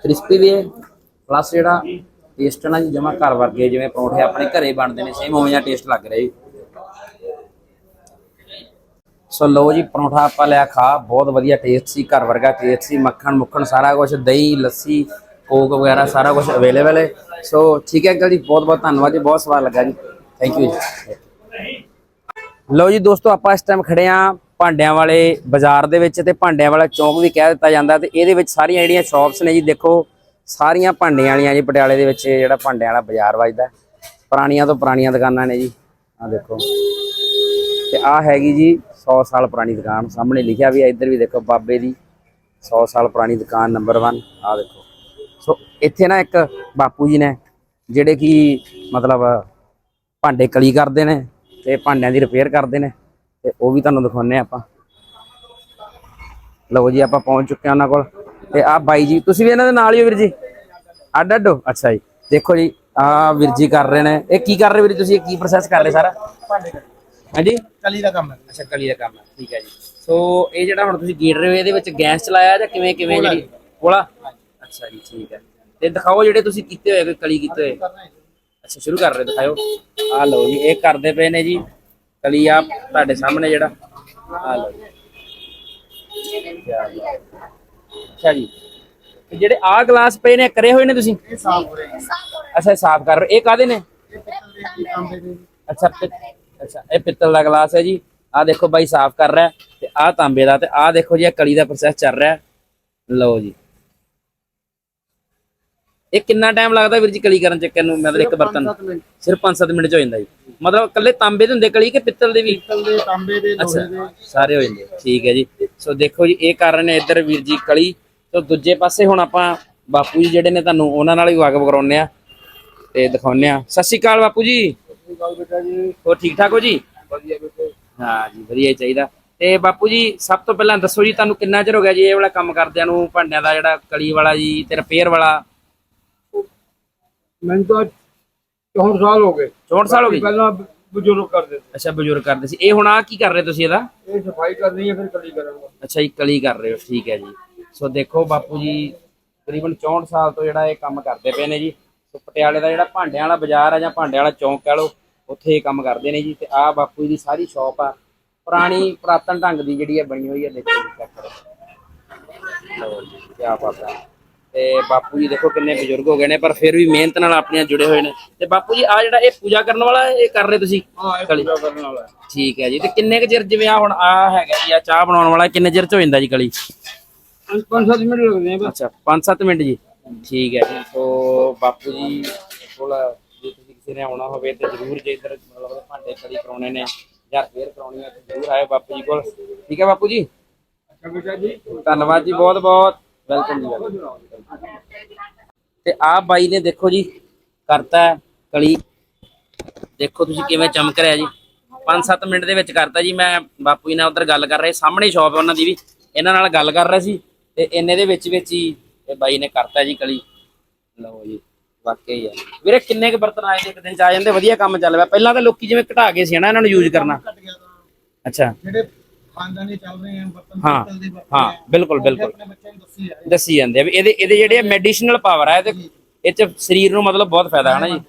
ਕ੍ਰਿਸਪੀ ਵੀ ਹੈ ਪਲੱਸ ਜਿਹੜਾ ਟੇਸਟ ਨਾ ਜੀ, ਜਮਾ ਘਰ ਵਰਗੇ ਜਿਵੇਂ ਪਰੌਂਠੇ ਆਪਣੇ ਘਰੇ ਬਣਦੇ ਨੇ ਸੇਮ ਉਵੇਂ ਜਿਹਾ ਟੇਸਟ ਲੱਗ ਰਿਹਾ ਜੀ। ਸੋ ਲਓ ਜੀ, ਪਰੌਂਠਾ ਆਪਾਂ ਲਿਆ ਖਾ, ਬਹੁਤ ਵਧੀਆ ਟੇਸਟ ਸੀ, ਘਰ ਵਰਗਾ ਟੇਸਟ ਸੀ, ਮੱਖਣ ਮੁੱਖਣ ਸਾਰਾ ਕੁਝ ਦਹੀਂ, ਲੱਸੀ, ਕੋਕ ਵਗੈਰਾ ਸਾਰਾ ਕੁਝ ਅਵੇਲੇਬਲ ਹੈ। ਸੋ ਠੀਕ ਹੈ ਅੰਕਲ ਜੀ, ਬਹੁਤ ਬਹੁਤ ਧੰਨਵਾਦ ਜੀ, ਬਹੁਤ ਸਵਾਦ ਲੱਗਾ ਜੀ। ਥੈਂਕ ਯੂ ਜੀ। ਲਓ ਜੀ ਦੋਸਤੋ, ਆਪਾਂ ਇਸ ਟਾਈਮ ਖੜੇ ਆ ਭਾਂਡਿਆਂ ਵਾਲੇ ਬਾਜ਼ਾਰ ਦੇ ਵਿੱਚ ਤੇ ਭਾਂਡਿਆਂ ਵਾਲਾ ਚੌਂਕ ਵੀ ਕਹਿ ਦਿੱਤਾ ਜਾਂਦਾ ਤੇ ਇਹਦੇ ਵਿੱਚ ਸਾਰੀਆਂ ਜਿਹੜੀਆਂ ਸ਼ਾਪਸ ਨੇ ਜੀ, ਦੇਖੋ, ਸਾਰੀਆਂ ਭਾਂਡਿਆਂ ਵਾਲੀਆਂ ਜੀ ਪਟਿਆਲੇ ਦੇ ਵਿੱਚ ਜਿਹੜਾ ਭਾਂਡਿਆਂ ਵਾਲਾ ਬਾਜ਼ਾਰ ਵੱਜਦਾ ਪੁਰਾਣੀਆਂ ਤੋਂ ਪੁਰਾਣੀਆਂ ਦੁਕਾਨਾਂ ਨੇ ਜੀ ਆ ਦੇਖੋ। ਤੇ ਆ ਹੈਗੀ ਜੀ 100 ਸਾਲ ਪੁਰਾਣੀ ਦੁਕਾਨ ਸਾਹਮਣੇ ਲਿਖਿਆ ਵੀ ਹੈ ਇੱਧਰ ਵੀ ਦੇਖੋ ਬਾਬੇ ਦੀ 100 ਸਾਲ ਪੁਰਾਣੀ ਦੁਕਾਨ ਨੰਬਰ 1 ਆ ਦੇਖੋ। ਸੋ ਇੱਥੇ ਨਾ ਇੱਕ ਬਾਪੂ ਜੀ ਨੇ, ਜਿਹੜੇ ਕਿ ਮਤਲਬ ਭਾਂਡੇ ਕਲੀ ਕਰਦੇ ਨੇ ਤੇ ਭਾਂਡਿਆਂ ਦੀ ਰਿਪੇਅਰ ਕਰਦੇ ਨੇ, ਤੇ ਉਹ ਵੀ ਤੁਹਾਨੂੰ ਦਿਖਾਉਣੇ ਆਪਾਂ। ਲਓ ਜੀ, ਆਪਾਂ ਪਹੁੰਚ ਚੁੱਕੇ ਹਾਂ ਉਹਨਾਂ ਕੋਲ। ਤੇ ਆ ਬਾਈ ਜੀ, ਤੁਸੀਂ ਵੀ ਇਹਨਾਂ ਦੇ ਨਾਲ ਹੀ ਹੋ ਵੀਰ ਜੀ? ਅੱਡ ਅੱਡੋ ਅੱਛਾ ਜੀ। ਦੇਖੋ ਜੀ ਆ ਵੀਰ ਜੀ ਕਰ ਰਹੇ ਨੇ। ਇਹ ਕੀ ਕਰ ਰਹੇ ਵੀਰ ਜੀ ਤੁਸੀਂ? ਇਹ ਕੀ ਪ੍ਰੋਸੈਸ ਕਰ ਰਹੇ ਸਾਰਾ? ਭਾਂਡੇ ਹਾਂਜੀ? ਕਲੀ ਦਾ ਕੰਮ ਹੈ। ਅੱਛਾ ਕਲੀ ਦਾ ਕੰਮ ਹੈ। ਠੀਕ ਹੈ ਜੀ। ਸੋ ਇਹ ਜਿਹੜਾ ਹੁਣ ਤੁਸੀਂ ਹੋ ਇਹਦੇ ਵਿੱਚ ਗੈਸ ਚਲਾਇਆ ਜਾਂ ਕਿਵੇਂ ਕਿਵੇਂ ਜਿਹੜੀ ਕੋਲਾ ਅੱਛਾ ਜੀ ਠੀਕ ਹੈ। ਤੇ ਦਿਖਾਓ ਜਿਹੜੇ ਤੁਸੀਂ ਕੀਤੇ ਹੋਏ ਕੋਈ ਕਲੀ ਕੀਤੇ ਹੋਏ? ਅੱਛਾ ਸ਼ੁਰੂ ਕਰ ਰਹੇ ਦਿਖਾਓ। ਆ ਲਓ ਜੀ ਇਹ ਕਰਦੇ ਪਏ ਨੇ ਜੀ। ਕਲੀ ਆ ਤੁਹਾਡੇ ਸਾਹਮਣੇ ਜਿਹੜਾ। ਆ ਲਓ ਜੀ। ਅੱਛਾ ਜੀ। ਤੇ ਜਿਹੜੇ ਆ ਗਲਾਸ ਪਏ ਨੇ ਕਰੇ ਹੋਏ ਨੇ ਤੁਸੀਂ? ਇਹ ਸਾਫ਼ ਹੋ ਰਹੇ ਅੱਛਾ ਸਾਫ਼ ਕਰ ਰਹੇ। ਇਹ ਕਾਦੇ ਨੇ? ਦੇ ਦੇ। ਅੱਛਾ ਅੱਛਾ ਇਹ ਪਿੱਤਲ ਦਾ ਗਲਾਸ ਹੈ ਜੀ। ਆ ਦੇਖੋ ਬਾਈ ਸਾਫ਼ ਕਰ ਰਿਹਾ ਹੈ ਤੇ ਆ ਤਾਂਬੇ ਦਾ ਤੇ ਆ ਦੇਖੋ ਜੀ ਇਹ ਕਲੀ ਦਾ ਪ੍ਰੋਸੈਸ ਚੱਲ ਰਿਹਾ ਹੈ। ਲਓ ਜੀ। ਇਹ ਕਿੰਨਾ ਟਾਈਮ ਲੱਗਦਾ ਵੀਰ ਜੀ ਕਲੀ ਕਰਨ ਚ ਇੱਕ ਨੂੰ? ਮਤਲਬ ਇੱਕ ਬਰਤਨ। ਸਿਰਫ 5-7 ਮਿੰਟ ਚ ਹੋ ਜਾਂਦਾ ਜੀ। ਮਤਲਬ ਇਕੱਲੇ ਤਾਂਬੇ ਦੇ ਹੁੰਦੇ ਕਲੀ ਕਿ ਪਿੱਤਲ ਦੇ ਵੀ? ਪਿੱਤਲ ਦੇ ਤਾਂਬੇ ਦੇ ਲੋਹੇ ਦੇ। ਸਾਰੇ ਹੋ ਜਾਂਦੇ ਠੀਕ ਹੈ ਜੀ। ਸੋ ਦੇਖੋ ਜੀ ਇਹ ਕਰ ਰਹੇ ਨੇ ਇੱਧਰ ਵੀਰ ਜੀ ਕਲੀ ਸੋ ਦੂਜੇ ਪਾਸੇ ਹੁਣ ਆਪਾਂ ਬਾਪੂ ਜੀ ਜਿਹੜੇ ਨੇ ਤੁਹਾਨੂੰ ਉਹਨਾਂ ਨਾਲ ਵੀ ਵਾਕਫ ਕਰਾਉਣੇ ਆ ਤੇ ਦਿਖਾਉਣੇ ਆ ਸਤਿ ਸ਼੍ਰੀ ਅਕਾਲ ਬਾਪੂ ਜੀ। ਗੱਲ ਬੇਟਾ ਜੀ। ਹੋਰ ਠੀਕ ਠਾਕ ਹੋ ਜੀ? ਵਧੀਆ ਬੇਟੇ। ਹਾਂ ਜੀ ਵਧੀਆ ਹੀ ਚਾਹੀਦਾ। ਤੇ ਬਾਪੂ ਜੀ ਸਭ ਤੋਂ ਪਹਿਲਾਂ ਦੱਸੋ ਜੀ ਤੁਹਾਨੂੰ ਕਿੰਨਾ ਚਿਰ ਹੋ ਗਿਆ ਜੀ ਇਹ ਵਾਲਾ ਕੰਮ ਕਰਦਿਆਂ ਨੂੰ ਭਾਂਡਿਆਂ ਦਾ ਜਿਹੜਾ ਕਲੀ ਵਾਲਾ ਜੀ ਤੇ ਰਿਪੇਅਰ ਵਾਲਾ? ਮੈਨੂੰ ਤਾਂ 64 ਸਾਲ ਹੋ ਗਏ। 64 ਸਾਲ ਹੋ ਗਏ? ਪਹਿਲਾਂ ਬਜ਼ੁਰਗ ਕਰਦੇ ਅੱਛਾ ਬਜ਼ੁਰਗ ਕਰਦੇ ਸੀ। ਇਹ ਹੁਣ ਆ ਕੀ ਕਰ ਰਹੇ ਤੁਸੀਂ ਇਹਦਾ? ਸੀ ਇਹ ਸਫ਼ਾਈ ਕਰਨੀ ਹੈ ਫਿਰ ਕਲੀ ਕਰਾਂਗਾ। ਅੱਛਾ ਜੀ ਕਲੀ ਕਰ ਰਹੇ ਹੋ ਠੀਕ ਹੈ ਜੀ। ਸੋ ਦੇਖੋ ਬਾਪੂ ਜੀ ਤਕਰੀਬਨ 64 ਸਾਲ ਤੋਂ ਜਿਹੜਾ ਇਹ ਕੰਮ ਕਰਦੇ ਪਏ ਨੇ ਜੀ। ਸੋ ਪਟਿਆਲੇ ਦਾ ਜਿਹੜਾ ਭਾਂਡਿਆਂ ਵਾਲਾ ਬਾਜ਼ਾਰ ਆ ਜਾਂ ਭਾਂਡਿਆਂ ਵਾਲਾ ਚੌਂਕ ਕਹ ਲਓ ਉੱਥੇ ਇਹ ਕੰਮ ਕਰਦੇ ਨੇ ਜੀ ਤੇ ਆਹ ਬਾਪੂ ਜੀ ਦੀ ਸਾਰੀ ਸ਼ਾਪ ਆ। ਪੁਰਾਣੀ ਪੁਰਾਤਨ ਢੰਗ ਦੀ ਜਿਹੜੀ ਹੈ ਬਣੀ ਹੋਈ ਹੈ ਦੇਖੋ ਜੀ ਚੈੱਕ ਕਰੋ। ਕੀ ਬਾਤ ਹੈ ਤੇ ਬਾਪੂ ਜੀ ਦੇਖੋ ਕਿੰਨੇ ਬਜ਼ੁਰਗ ਹੋ ਗਏ ਨੇ ਪਰ ਫਿਰ ਵੀ ਮਿਹਨਤ ਨਾਲ ਆਪਣੀਆਂ ਜੁੜੇ ਹੋਏ ਨੇ। ਤੇ ਬਾਪੂ ਜੀ ਆ ਜਿਹੜਾ ਇਹ ਪੂਜਾ ਕਰਨ ਵਾਲਾ ਇਹ ਕਰ ਰਹੇ ਤੁਸੀਂ? ਹਾਂ ਇਹ ਪੂਜਾ ਕਰਨ ਵਾਲਾ ਠੀਕ ਹੈ ਜੀ ਤੇ ਕਿੰਨੇ ਕੁ ਚਿਰ ਜਿਵੇਂ ਆ ਹੁਣ ਆ ਹੈਗਾ ਜੀ ਆ ਚਾਹ ਬਣਾਉਣ ਵਾਲਾ ਕਿੰਨੇ ਚਿਰ ਚ ਹੋ ਜਾਂਦਾ ਜੀ ਕਲੀ? ਪੰਜ ਪੰਜ ਸੱਤ ਮਿੰਟ ਲੱਗਦੇ ਆ ਅੱਛਾ 5-7 ਮਿੰਟ ਜੀ। ਠੀਕ ਹੈ ਜੀ, ਸੋ ਬਾਪੂ ਜੀ ਕੋਲ ਜੇ ਤੁਸੀਂ ਕਿਸੇ ਨੇ ਆਉਣਾ ਹੋਵੇ ਤੇ ਜ਼ਰੂਰ ਜੇ ਇੱਧਰ ਮਤਲਬ ਭਾਂਡੇ ਕਦੀ ਕਰਾਉਣੇ ਨੇ ਜਾਂ ਫੇਰ ਕਰਾਉਣੀ ਹੈ ਤੇ ਜ਼ਰੂਰ ਆਇਓ ਬਾਪੂ ਜੀ ਕੋਲ। ਠੀਕ ਹੈ ਬਾਪੂ ਜੀ? ਧੰਨਵਾਦ ਜੀ ਬਹੁਤ ਬਹੁਤ। ਵੈਲਕਮ ਜੀ ਤੇ ਆਹ ਬਾਈ ਨੇ ਦੇਖੋ ਜੀ, ਕਰਤਾ ਕਲੀ। ਦੇਖੋ ਤੁਸੀਂ ਕਿਵੇਂ ਚਮਕ ਰਿਹਾ ਜੀ। 5-7 ਮਿੰਟ ਦੇ ਵਿੱਚ ਕਰਤਾ ਜੀ ਮੈਂ। ਬਾਪੂ ਜੀ ਨਾਲ ਉਧਰ ਗੱਲ ਕਰ ਰਹੇ, ਸਾਹਮਣੇ ਸ਼ਾਪ ਉਹਨਾਂ ਦੀ ਵੀ। ਇਹਨਾਂ ਨਾਲ ਗੱਲ ਕਰ ਰਿਹਾ ਸੀ ਤੇ ਇੰਨੇ ਦੇ ਵਿੱਚ ਵਿੱਚ ਹੀ ਇਹ ਬਾਈ ਨੇ ਕਰਤਾ ਜੀ ਕਲੀ। ਲਓ ਜੀ ਵਾਕਈ ਆ। ਵੀਰੇ ਕਿੰਨੇ ਕੁ ਬਰਤਨ ਆਏ ਨੇ ਇੱਕ ਦਿਨ? ਚ ਆ ਜਾਂਦੇ ਵਧੀਆ ਕੰਮ ਚੱਲ ਪਿਆ। ਪਹਿਲਾਂ ਤਾਂ ਲੋਕੀ ਜਿਵੇਂ ਘਟਾ ਕੇ ਸੀ ਨਾ ਇਹਨਾਂ ਨੂੰ ਯੂਜ਼ ਕਰਨਾ। ਘਟ ਗਿਆ ਤਾਂ ਅੱਛਾ। ਜਿਹੜੇ ਖਾਨਦਾਨੀ ਚੱਲ ਰਹੇ ਆ ਬਰਤਨ ਹਾਂ, ਪਿੱਤਲ ਦੇ ਬਰਤਨ ਹਾਂ, ਬਿਲਕੁਲ, ਬਿਲਕੁਲ। ਆਪਣੇ ਬੱਚਿਆਂ ਨੂੰ ਦੱਸੀ ਆ ਦੱਸੀ ਜਾਂਦੇ ਆ ਵੀ ਇਹਦੇ ਇਹਦੇ ਜਿਹੜੇ ਮੈਡੀਸਿਨਲ ਪਾਵਰ ਆ ਇਹਦੇ ਇਹ ਚ ਸਰੀਰ ਨੂੰ ਮਤਲਬ ਬਹੁਤ ਫਾਇਦਾ ਹੈ ਨਾ ਜੀ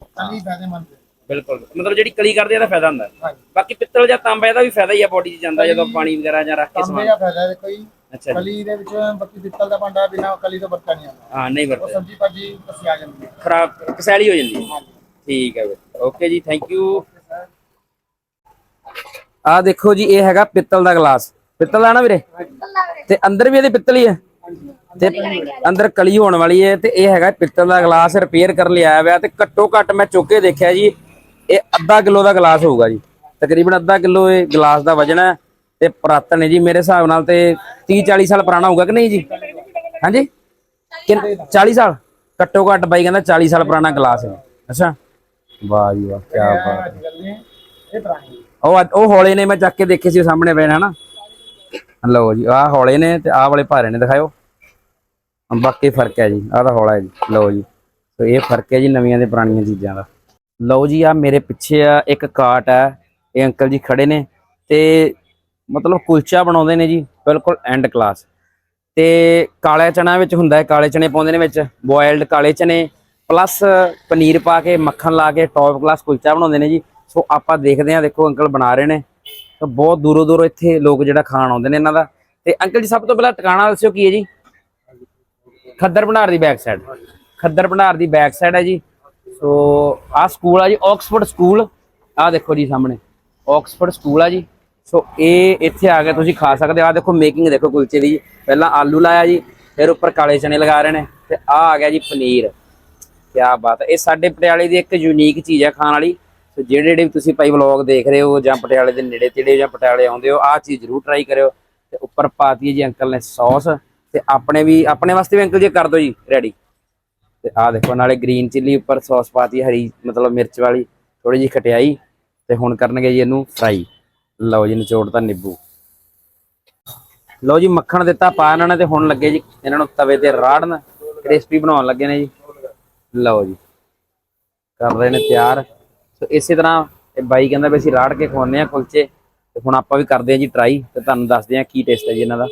ਕਲੀ ਫਾਇਦੇਮੰਦ ਹੈ ਬਿਲਕੁਲ ਮਤਲਬ ਜਿਹੜੀ ਕਲੀ ਕਰਦੇ ਆ ਇਹਦਾ ਫਾਇਦਾ ਹੁੰਦਾ। ਬਾਕੀ ਪਿੱਤਲ ਜਾਂ ਤਾਂਬਾ ਇਹਦਾ ਵੀ ਫਾਇਦਾ ਹੀ ਆ ਬੋਡੀ 'ਚ ਜਾਂਦਾ ਜਦੋਂ ਪਾਣੀ ਵਗੈਰਾ ਜਾਂ ਰੱਖ ਕੇ ਤਾਂਬੇ ਸਮਾਨ। ਦਾ ਫਾਇਦਾ ਹੈ ਕੋਈ ਅੱਛਾ ਜੀ। ਕਲੀ ਦੇ ਵਿੱਚ ਬਾਕੀ ਪਿੱਤਲ ਦਾ ਭਾਂਡਾ ਬਿਨਾ ਕਲੀ ਤੋਂ ਵਰਤਾ ਨਹੀਂ ਆਉਂਦਾ। ਹਾਂ ਨਹੀਂ ਉਹ ਸਬਜ਼ੀ ਭਾਜੀ ਦੱਸੀ ਆ ਜਾਂਦੀ ਹੈ। ਖਰਾਬ ਕਸੈਲੀ ਹੋ ਜਾਂਦੀ ਹੈ। ਠੀਕ ਹੈ ਓਕੇ ਜੀ ਥੈਂਕ ਯੂ ਆ ਦੇਖੋ ਜੀ ਇਹ ਹੈਗਾ ਪਿੱਤਲ ਦਾ ਗਲਾਸ। ਪਿੱਤਲ ਦਾ ਨਾ ਵੀਰੇ? ਤੇ ਅੰਦਰ ਵੀ ਇਹਦੇ ਪਿੱਤਲ ਹੀ ਹੈ। ਤੇ ਅੰਦਰ ਕਲੀ ਹੋਣ ਵਾਲੀ ਹੈ ਤੇ ਇਹ ਹੈਗਾ ਪਿੱਤਲ ਦਾ ਗਲਾਸ ਰਿਪੇਅਰ ਕਰਨ ਲਈ ਆਇਆ ਹੋਇਆ ਤੇ ਘੱਟੋ ਘੱਟ ਮੈਂ ਚੁੱਕ ਕੇ ਦੇਖਿਆ ਜੀ ਇਹ ਅੱਧਾ ਕਿਲੋ ਦਾ ਗਲਾਸ ਹੋਊਗਾ ਜੀ। ਤਕਰੀਬਨ ਅੱਧਾ ਕਿਲੋ ਇਹ ਗਲਾਸ ਦਾ ਵਜਨ ਹੈ। ਤੇ ਪੁਰਾਤਨ ਹੈ ਜੀ, ਮੇਰੇ ਹਿਸਾਬ ਨਾਲ ਤੇ 30 40 ਸਾਲ ਪੁਰਾਣਾ ਹੋਊਗਾ ਕਿ ਨਹੀਂ ਜੀ? ਹਾਂਜੀ? 40 ਸਾਲ? ਘੱਟੋ ਘੱਟ ਬਾਈ ਕਹਿੰਦਾ 40 ਸਾਲ ਪੁਰਾਣਾ ਗਲਾਸ ਹੈ। ਅੱਛਾ? ਵਾਹ ਜੀ ਵਾਹ ਕੀ ਬਾਤ ਉਹ ਉਹ ਹੌਲੇ ਨੇ ਮੈਂ ਚੱਕ ਕੇ ਦੇਖੇ ਸੀ ਸਾਹਮਣੇ ਪਏ ਨੇ, ਹਨਾ? ਲਓ ਜੀ, ਆਹ ਹੌਲੇ ਨੇ ਤੇ ਆਹ ਵਾਲੇ ਭਾਰੇ ਨੇ, ਦਿਖਾਇਓ। ਬਾਕੀ ਫ਼ਰਕ ਹੈ ਜੀ, ਆਹ ਤਾਂ ਹੌਲਾ ਹੈ ਜੀ। ਲਓ ਜੀ, ਸੋ ਇਹ ਫ਼ਰਕ ਹੈ ਜੀ ਨਵੀਆਂ ਤੇ ਪੁਰਾਣੀਆਂ ਚੀਜ਼ਾਂ ਦਾ। ਲਓ ਜੀ ਆ ਮੇਰੇ ਪਿੱਛੇ ਆ ਇੱਕ ਕਾਟ ਹੈ, ਇਹ ਅੰਕਲ ਜੀ ਖੜੇ ਨੇ ਤੇ ਮਤਲਬ ਕੁਲਚਾ ਬਣਾਉਂਦੇ ਨੇ ਜੀ, ਬਿਲਕੁਲ ਐਂਡ ਕਲਾਸ ਤੇ ਕਾਲੇ ਚਨਾ ਵਿੱਚ ਹੁੰਦਾ ਹੈ, ਕਾਲੇ ਚਣੇ ਪਾਉਂਦੇ ਨੇ ਵਿੱਚ ਬੋਇਲਡ ਕਾਲੇ ਚਣੇ ਪਲੱਸ ਪਨੀਰ ਪਾ ਕੇ, ਮੱਖਣ ਲਾ ਕੇ ਟੌਪ ਕਲਾਸ ਕੁਲਚਾ ਬਣਾਉਂਦੇ ਨੇ ਜੀ। ਸੋ ਆਪਾਂ ਦੇਖਦੇ ਹਾਂ, ਦੇਖੋ ਅੰਕਲ ਬਣਾ ਰਹੇ ਨੇ। ਤਾਂ ਬਹੁਤ ਦੂਰੋਂ ਦੂਰੋਂ ਇੱਥੇ ਲੋਕ ਜਿਹੜਾ ਖਾਣ ਆਉਂਦੇ ਨੇ ਇਹਨਾਂ ਦਾ। ਤੇ ਅੰਕਲ ਜੀ, ਸਭ ਤੋਂ ਪਹਿਲਾਂ ਟਿਕਾਣਾ ਦੱਸਿਓ ਕੀ ਹੈ ਜੀ? ਖੱਦਰ ਭੰਡਾਰ ਦੀ ਬੈਕ ਸਾਈਡ ਖੱਦਰ ਭੰਡਾਰ ਦੀ ਬੈਕ ਸਾਈਡ ਹੈ ਜੀ। ਸੋ ਆਹ ਸਕੂਲ ਆ ਜੀ ਆਕਸਫੋਰਡ ਸਕੂਲ ਆਹ ਦੇਖੋ ਜੀ ਸਾਹਮਣੇ। ਆਕਸਫੋਰਡ ਸਕੂਲ ਆ ਜੀ। ਸੋ ਇਹ ਇੱਥੇ ਆ ਕੇ ਤੁਸੀਂ ਖਾ ਸਕਦੇ ਹੋ। ਆਹ ਦੇਖੋ ਮੇਕਿੰਗ ਦੇਖੋ ਕੁਲਚੇ ਦੀ। ਪਹਿਲਾਂ ਆਲੂ ਲਾਇਆ ਜੀ, ਫਿਰ ਉੱਪਰ ਕਾਲੇ ਚਨੇ ਲਗਾ ਰਹੇ ਨੇ, ਤੇ ਆਹ ਆ ਗਿਆ ਜੀ ਪਨੀਰ। ਕੀ ਬਾਤ ਹੈ। ਇਹ ਸਾਡੇ ਪਟਿਆਲੇ ਦੀ ਇੱਕ ਯੂਨੀਕ ਚੀਜ਼ ਹੈ ਖਾਣ ਵਾਲੀ। ਸੋ ਜਿਹੜੇ ਜਿਹੜੇ ਵੀ ਤੁਸੀਂ ਭਾਈ ਵਲੌਗ ਦੇਖ ਰਹੇ ਹੋ ਜਾਂ ਪਟਿਆਲੇ ਦੇ ਨੇੜੇ ਤੇੜੇ ਜਾਂ ਪਟਿਆਲੇ ਆਉਂਦੇ ਹੋ, ਆਹ ਚੀਜ਼ ਜ਼ਰੂਰ ਟਰਾਈ ਕਰਿਓ। ਤੇ ਉੱਪਰ ਪਾਤੀ ਹੈ ਜੀ ਅੰਕਲ ਨੇ ਸੌਸ ਤੇ ਆਪਣੇ ਵੀ, ਆਪਣੇ ਵਾਸਤੇ ਵੀ ਅੰਕਲ ਜੀ ਕਰ ਦਿਓ ਜੀ ਰੈਡੀ ਤੇ ਆਹ ਦੇਖੋ ਨਾਲੇ ਗ੍ਰੀਨ ਚਿੱਲੀ ਉੱਪਰ ਸੌਸ ਪਾਤੀ, ਹਰੀ ਮਤਲਬ ਮਿਰਚ ਵਾਲੀ ਥੋੜੀ ਜਿਹੀ ਖਟਿਆਈ। ਤੇ ਹੁਣ ਕਰਨਗੇ ਜੀ ਇਹਨੂੰ ਫਰਾਈ ਲਓ ਜੀ ਨਿਚੋੜਤਾ ਨਿੰਬੂ। ਲਓ ਜੀ, ਮੱਖਣ ਦਿੱਤਾ ਪਾ ਇਹਨਾਂ ਨੇ ਤੇ ਹੁਣ ਲੱਗੇ ਜੀ, ਇਹਨਾਂ ਨੂੰ ਤਵੇ ਤੇ ਰਾੜਨ, ਕ੍ਰਿਸਪੀ ਬਣਾਉਣ ਲੱਗੇ ਨੇ ਜੀ। ਲਓ ਜੀ, ਕਰ ਰਹੇ ਨੇ ਤਿਆਰ। ਸੋ ਇਸੇ ਤਰ੍ਹਾਂ ਇਹ ਬਾਈ ਕਹਿੰਦਾ ਵੀ ਅਸੀਂ ਰਾੜ ਕੇ ਖਵਾਉਂਦੇ ਆ ਕੁਲਚੇ, ਤੇ ਹੁਣ ਆਪਾਂ ਵੀ ਕਰਦੇ ਆ ਜੀ ਟਰਾਈ ਤੇ ਤੁਹਾਨੂੰ ਦੱਸਦੇ ਆ ਕੀ ਟੇਸਟ ਹੈ ਜੀ ਇਹਨਾਂ ਦਾ।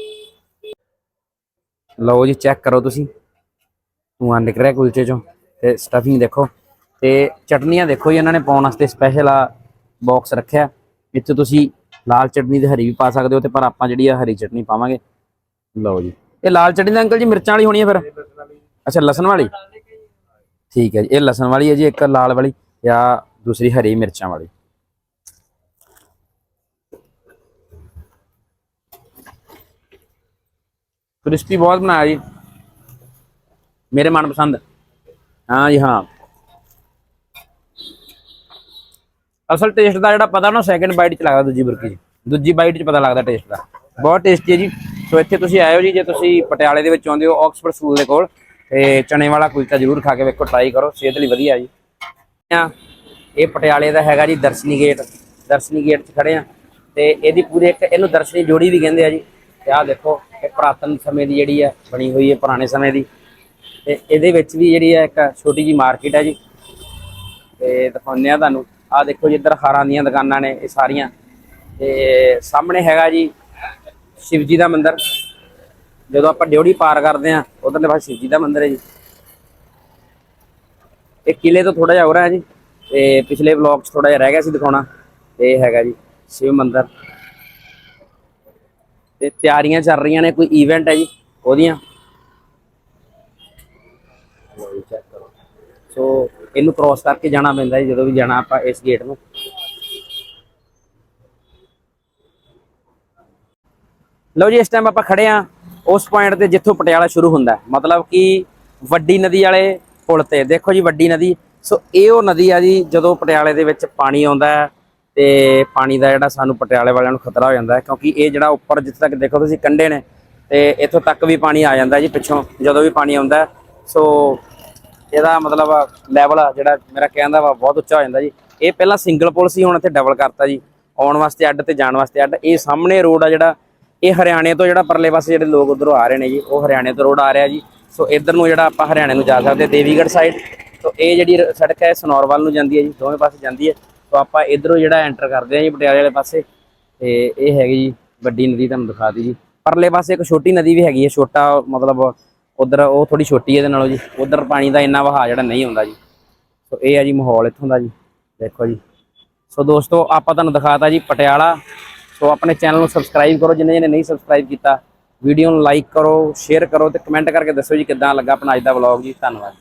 ਲਓ ਜੀ ਚੈੱਕ ਕਰੋ ਤੁਸੀਂ। ਧੂੰਆਂ ਨਿਕਲ ਰਿਹਾ ਕੁਲਚੇ ਚੋਂ, ਤੇ ਸਟਫਿੰਗ ਦੇਖੋ। ਤੇ ਚਟਨੀਆਂ ਦੇਖੋ ਜੀ, ਇਹਨਾਂ ਨੇ ਪਾਉਣ ਵਾਸਤੇ ਸਪੈਸ਼ਲ ਆ ਬਾਕਸ ਰੱਖਿਆ। ਇੱਥੇ ਤੁਸੀਂ ਲਾਲ ਚਟਨੀ ਤੇ ਹਰੀ ਵੀ ਪਾ ਸਕਦੇ ਹੋ ਤੇ ਪਰ ਆਪਾਂ ਜਿਹੜੀ ਆ ਹਰੀ ਚਟਨੀ ਪਾਵਾਂਗੇ। ਲਓ ਜੀ। ਇਹ ਲਾਲ ਚਟਨੀ ਤਾਂ ਅੰਕਲ ਜੀ ਮਿਰਚਾਂ ਵਾਲੀ ਹੋਣੀ ਹੈ ਫਿਰ? ਅੱਛਾ, ਲਸਣ ਵਾਲੀ? ਠੀਕ ਹੈ ਜੀ, ਇਹ ਲਸਣ ਵਾਲੀ ਹੈ ਜੀ, ਇੱਕ ਲਾਲ ਵਾਲੀ ਜਾਂ ਦੂਸਰੀ ਹਰੀ ਮਿਰਚਾਂ ਵਾਲੀ। ਕ੍ਰਿਸਪੀ ਬਹੁਤ ਬਣਾਇਆ ਜੀ। ਮੇਰੇ ਮਨਪਸੰਦ। ਹਾਂ ਜੀ, ਹਾਂ। ਅਸਲ ਟੇਸਟ ਦਾ ਜਿਹੜਾ ਪਤਾ ਨਾ ਸੈਕਿੰਡ ਬਾਈਟ ਚ ਲੱਗਦਾ ਦੂਜੀ ਬੁਰਕੀ 'ਚ। ਦੂਜੀ ਬਾਈਟ ਚ ਪਤਾ ਲੱਗਦਾ ਟੇਸਟ ਦਾ। ਬਹੁਤ ਟੇਸਟੀ ਹੈ ਜੀ। ਸੋ ਇੱਥੇ ਤੁਸੀਂ ਆਇਓ ਜੀ, ਜੇ ਤੁਸੀਂ ਪਟਿਆਲੇ ਦੇ ਵਿੱਚ ਆਉਂਦੇ ਹੋ ਆਕਸਫੋਰਡ ਸਕੂਲ ਦੇ ਕੋਲ, ਤੇ ਚਣੇ ਵਾਲਾ ਕੁਲਚਾ ਜ਼ਰੂਰ ਖਾ ਕੇ ਵੇਖੋ ਟਰਾਈ ਕਰੋ, ਸਿਹਤ ਲਈ ਵਧੀਆ ਜੀ। ਆ, ਇਹ ਪਟਿਆਲੇ ਦਾ ਹੈਗਾ ਜੀ ਦਰਸ਼ਨੀ ਗੇਟ ਦਰਸ਼ਨੀ ਗੇਟ 'ਚ ਖੜੇ ਆ। ਤੇ ਇਹਦੀ ਪੂਰੀ ਇੱਕ, ਇਹਨੂੰ ਦਰਸ਼ਨੀ ਜੋੜੀ ਵੀ ਕਹਿੰਦੇ ਆ ਜੀ। ਤੇ ਆਹ ਦੇਖੋ, ਇਹ ਪੁਰਾਤਨ ਸਮੇਂ ਦੀ ਜਿਹੜੀ ਹੈ ਬਣੀ ਹੋਈ ਹੈ ਪੁਰਾਣੇ ਸਮੇਂ ਦੀ। ਤੇ ਇਹਦੇ ਵਿੱਚ ਵੀ ਜਿਹੜੀ ਹੈ ਇੱਕ ਛੋਟੀ ਜੀ ਮਾਰਕੀਟ ਹੈ ਜੀ। ਤੇ ਦਿਖਾਉਂਦੇ ਆ ਤੁਹਾਨੂੰ। ਆਹ ਦੇਖੋ ਜੀ ਇੱਧਰ ਹਾਰਾਂ ਦੀਆਂ ਦੁਕਾਨਾਂ ਨੇ ਇਹ ਸਾਰੀਆਂ। ਤੇ ਸਾਹਮਣੇ ਹੈਗਾ ਜੀ ਸ਼ਿਵ ਜੀ ਦਾ ਮੰਦਿਰ। ਜਦੋਂ ਆਪਾਂ ਡਿਉੜੀ ਪਾਰ ਕਰਦੇ ਆ ਉਧਰਲੇ ਪਾਸੇ ਸ਼ਿਵ ਜੀ ਦਾ ਮੰਦਿਰ ਹੈ ਜੀ। ਇਹ ਕਿਲੇ ਤੋਂ ਥੋੜਾ ਜਿਹਾ ਹੋ ਰਿਹਾ ਹੈ ਜੀ। ਤੇ ਪਿਛਲੇ ਵਲੌਗ 'ਚ ਥੋੜਾ ਜਿਹਾ ਰਹਿ ਗਿਆ ਸੀ ਦਿਖਾਉਣਾ। ਇਹ ਹੈਗਾ ਜੀ ਸ਼ਿਵ ਮੰਦਿਰ। ਤੇ ਤਿਆਰੀਆਂ ਚੱਲ ਰਹੀਆਂ ਨੇ, ਕੋਈ ਇਵੈਂਟ ਹੈ ਜੀ ਉਹਦੀਆਂ। ਚੈੱਕ ਕਰੋ ਸੋ ਇਹਨੂੰ ਕ੍ਰਾਸ ਕਰਕੇ ਜਾਣਾ ਪੈਂਦਾ ਜੀ, ਜਦੋਂ ਵੀ ਜਾਣਾ ਆਪਾਂ ਇਸ ਗੇਟ ਨੂੰ। ਲਓ ਜੀ, ਇਸ ਟਾਈਮ ਆਪਾਂ ਖੜੇ ਆ ਉਸ ਪੁਆਇੰਟ ਤੇ ਜਿੱਥੋਂ ਪਟਿਆਲਾ ਸ਼ੁਰੂ ਹੁੰਦਾ ਮਤਲਬ ਕਿ ਵੱਡੀ ਨਦੀ ਵਾਲੇ ਪੁਲ ਤੇ। ਦੇਖੋ ਜੀ, ਵੱਡੀ ਨਦੀ। ਸੋ ਇਹ ਉਹ ਨਦੀ ਆ ਜੀ, ਜਦੋਂ ਪਟਿਆਲੇ ਦੇ ਵਿੱਚ ਪਾਣੀ ਆਉਂਦਾ ਹੈ ਤੇ ਪਾਣੀ ਦਾ ਜਿਹੜਾ ਸਾਨੂੰ ਪਟਿਆਲੇ ਵਾਲਿਆਂ ਨੂੰ ਖਤਰਾ ਹੋ ਜਾਂਦਾ ਹੈ, ਕਿਉਂਕਿ ਇਹ ਜਿਹੜਾ ਉੱਪਰ ਜਿੱਥੇ ਤੱਕ ਦੇਖੋ ਤੁਸੀਂ ਕੰਢੇ ਨੇ ਤੇ ਇੱਥੋਂ ਤੱਕ ਵੀ ਪਾਣੀ ਆ ਜਾਂਦਾ ਜੀ ਪਿੱਛੋਂ, ਜਦੋਂ ਵੀ ਪਾਣੀ ਆਉਂਦਾ ਸੋ ਇਹਦਾ ਮਤਲਬ ਲੈਵਲ ਜਿਹੜਾ ਮੇਰਾ ਕਹਿਣ ਦਾ ਵਾ ਬਹੁਤ ਉੱਚਾ ਹੋ ਜਾਂਦਾ ਜੀ। ਇਹ ਪਹਿਲਾਂ ਸਿੰਗਲ ਪੁਲ ਸੀ, ਹੁਣ ਇੱਥੇ ਡਬਲ ਕਰਤਾ ਜੀ। ਆਉਣ ਵਾਸਤੇ ਅੱਡ ਤੇ ਜਾਣ ਵਾਸਤੇ ਅੱਡ। ਇਹ ਸਾਹਮਣੇ ਰੋਡ ਆ ਜਿਹੜਾ, ਇਹ ਹਰਿਆਣੇ ਤੋਂ ਜਿਹੜਾ ਪਰਲੇ ਪਾਸੇ ਜਿਹੜੇ ਲੋਕ ਉਧਰੋਂ ਆ ਰਹੇ ਨੇ ਜੀ, ਉਹ ਹਰਿਆਣੇ ਤੋਂ ਰੋਡ ਆ ਰਿਹਾ ਜੀ। ਸੋ ਇਧਰ ਨੂੰ ਜਿਹੜਾ ਆਪਾਂ ਹਰਿਆਣੇ ਨੂੰ ਜਾ ਸਕਦੇ ਦੇਵੀਗੜ੍ਹ ਸਾਈਡ ਸੋ ਇਹ ਜਿਹੜੀ ਰ- ਸੜਕ ਹੈ, ਸਨੌਰਵਾਲ ਨੂੰ ਜਾਂਦੀ ਹੈ ਜੀ, ਦੋਵੇਂ ਪਾਸੇ ਜਾਂਦੀ ਹੈ। ਸੋ ਆਪਾਂ ਇਧਰੋਂ ਜਿਹੜਾ ਐਂਟਰ ਕਰਦੇ ਹਾਂ ਜੀ, ਪਟਿਆਲੇ ਵਾਲੇ ਪਾਸੇ। ਤੇ ਇਹ ਹੈਗੀ ਜੀ, ਵੱਡੀ ਨਦੀ ਤੁਹਾਨੂੰ ਦਿਖਾਤੀ ਜੀ। ਪਰਲੇ ਪਾਸੇ ਇੱਕ ਛੋਟੀ ਨਦੀ ਵੀ ਹੈਗੀ ਹੈ, ਛੋਟਾ ਮਤਲਬ ਉਧਰ ਉਹ ਥੋੜੀ ਛੋਟੀ ਇਹਦੇ ਨਾਲੋਂ ਜੀ, ਉਧਰ ਪਾਣੀ ਦਾ ਇੰਨਾ ਵਹਾਅ ਜਿਹੜਾ ਨਹੀਂ ਹੁੰਦਾ ਜੀ। ਸੋ ਇਹ ਆ ਜੀ ਮਾਹੌਲ ਇੱਥੋਂ ਦਾ ਜੀ, ਦੇਖੋ ਜੀ। ਸੋ ਦੋਸਤੋ, ਆਪਾਂ ਤੁਹਾਨੂੰ ਦਿਖਾਤਾ ਜੀ ਪਟਿਆਲਾ। ਸੋ ਆਪਣੇ ਚੈਨਲ ਨੂੰ ਸਬਸਕ੍ਰਾਈਬ ਕਰੋ ਜਿਨ੍ਹਾਂ ਜਿਹਨੇ ਨਹੀਂ ਸਬਸਕ੍ਰਾਈਬ ਕੀਤਾ, ਵੀਡੀਓ ਨੂੰ ਲਾਈਕ ਕਰੋ, ਸ਼ੇਅਰ ਕਰੋ ਤੇ ਕਮੈਂਟ ਕਰਕੇ ਦੱਸੋ ਜੀ ਕਿੱਦਾਂ ਲੱਗਾ ਆਪਣਾ ਅੱਜ ਦਾ ਵਲੌਗ ਜੀ। ਧੰਨਵਾਦ।